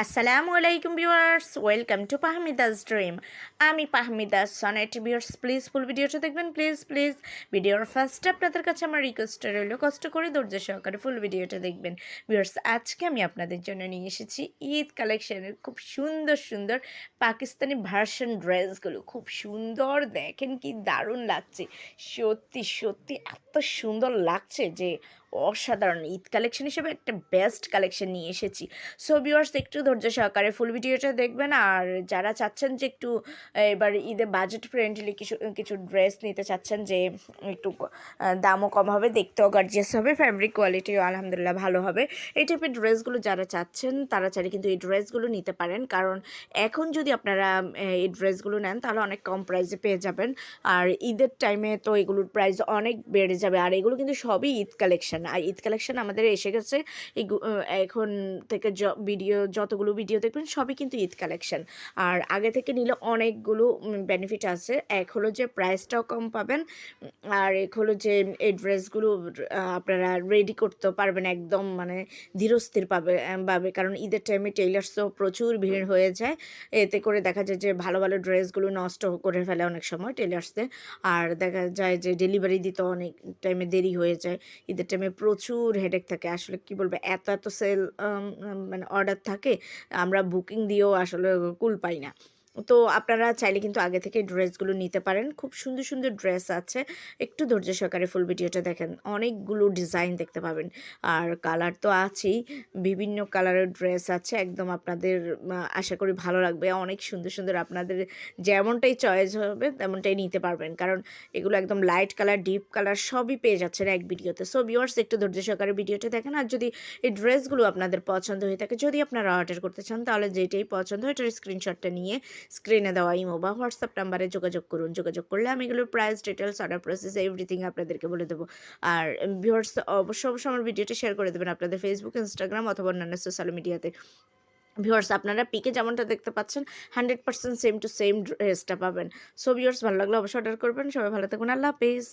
আসসালামু আলাইকুম viewers, welcome to পাহমিদাস dream. আমি পাহমিদাস সনেট ভিউয়ার্স প্লিজ ফুল ভিডিওটা দেখবেন প্লিজ প্লিজ ভিডিওর ফার্স্ট আপনাদের কাছে আমার রিকোয়েস্ট রইল, কষ্ট করে ধৈর্য সহকারে ফুল ভিডিওটা দেখবেন। ভিউয়ার্স, আজকে আমি আপনাদের জন্য নিয়ে এসেছি ঈদ কালেকশনের খুব সুন্দর সুন্দর পাকিস্তানি ভার্সন ড্রেসগুলো। খুব সুন্দর, দেখেন কি দারুণ লাগছে। সত্যি সত্যি এত সুন্দর লাগছে যে অসাধারণ। ঈদ কালেকশন হিসেবে একটা বেস্ট কালেকশন নিয়ে এসেছি। সো ভিউয়ার্স একটু ধৈর্য সহকারে ফুল ভিডিওটা দেখবেন। আর যারা চাচ্ছেন যে একটু, এবার ঈদে বাজেট ফ্রেন্ডলি কিছু কিছু ড্রেস নিতে চাচ্ছেন যে একটু দামও কম হবে, দেখতেও গর্জিয়াস হবে ফ্যাব্রিক কোয়ালিটিও আলহামদুলিল্লাহ ভালো হবে। এই টাইপের ড্রেসগুলো যারা চাচ্ছেন, তারা চাইলে কিন্তু এই ড্রেসগুলো নিতে পারেন। কারণ এখন যদি আপনারা এই ড্রেসগুলো নেন, তাহলে অনেক কম প্রাইসে পেয়ে যাবেন। আর ঈদের টাইমে তো এগুলোর প্রাইস অনেক বেড়ে যাবে। আর এগুলো কিন্তু সবই ঈদ কালেকশন আর ঈদ কালেকশন আমাদের এসে গেছে। এই এখন থেকে ভিডিও, যতগুলো ভিডিও দেখবেন সবই কিন্তু ঈদ কালেকশন। আর আগে থেকে নিলে অনেকগুলো বেনিফিট আছে। এক হলো যে প্রাইসটাও কম পাবেন। আর এক হলো যে এই ড্রেসগুলো আপনারা রেডি করতে পারবেন একদম মানে ধীরস্থির পাবে পাবে। কারণ ঈদের টাইমে টেইলার্সও প্রচুর ভিড় হয়ে যায়। এতে করে দেখা যায় যে ভালো ভালো ড্রেসগুলো নষ্ট করে ফেলে অনেক সময় টেলার্সদের আর দেখা যায় যে ডেলিভারি দিতে অনেক টাইমে দেরি হয়ে যায়। ঈদের টাইমে প্রচুর হেডেক থাকে। আসলে কি বলব, এত এত সেল মানে অর্ডার থাকে, আমরা বুকিং দিয়েও আসলে কুল পাই না। তো আপনারা চাইলে কিন্তু আগে থেকে ড্রেসগুলো নিতে পারেন। খুব সুন্দর সুন্দর ড্রেস আছে। একটু ধৈর্য সহকারে ফুল ভিডিওটা দেখেন। অনেকগুলো ডিজাইন দেখতে পাবেন। আর কালার তো আছেই। বিভিন্ন কালারের ড্রেস আছে। একদম আপনাদের আশা করি ভালো লাগবে। অনেক সুন্দর সুন্দর আপনাদের যেমনটাই চয়েস হবে, তেমনটাই নিতে পারবেন। কারণ এগুলো একদম লাইট কালার, ডিপ কালার সবই পেয়ে যাচ্ছেন এক ভিডিওতে। সো ভিউয়ার্স একটু ধৈর্য সহকারে ভিডিওটা দেখেন। আর যদি এই ড্রেসগুলো আপনাদের পছন্দ হয়ে থাকে, যদি আপনারা অর্ডার করতে চান, তাহলে যেটাই পছন্দ হয়, এটার স্ক্রিনশটটা নিয়ে স্ক্রিনে দেওয়া ইমো বা হোয়াটসঅ্যাপ নাম্বারে যোগাযোগ করুন। যোগাযোগ করলে আমি এগুলোর price details order process everything আপনাদেরকে বলে দেবো। আর ভিউয়ার্স অবশ্যই অবশ্যই আমার ভিডিওটি শেয়ার করে দেবেন আপনাদের ফেসবুক ইনস্টাগ্রাম অথবা অন্যান্য সোশ্যাল মিডিয়াতে ভিউয়ার্স আপনারা পিকে যেমনটা দেখতে পাচ্ছেন hundred percent same to same ড্রেসটা পাবেন। সো ভিউয়ার্স ভালো লাগলে অবশ্যই অর্ডার করবেন। সবাই ভালো থাকুন। আল্লাহ হাফিজ।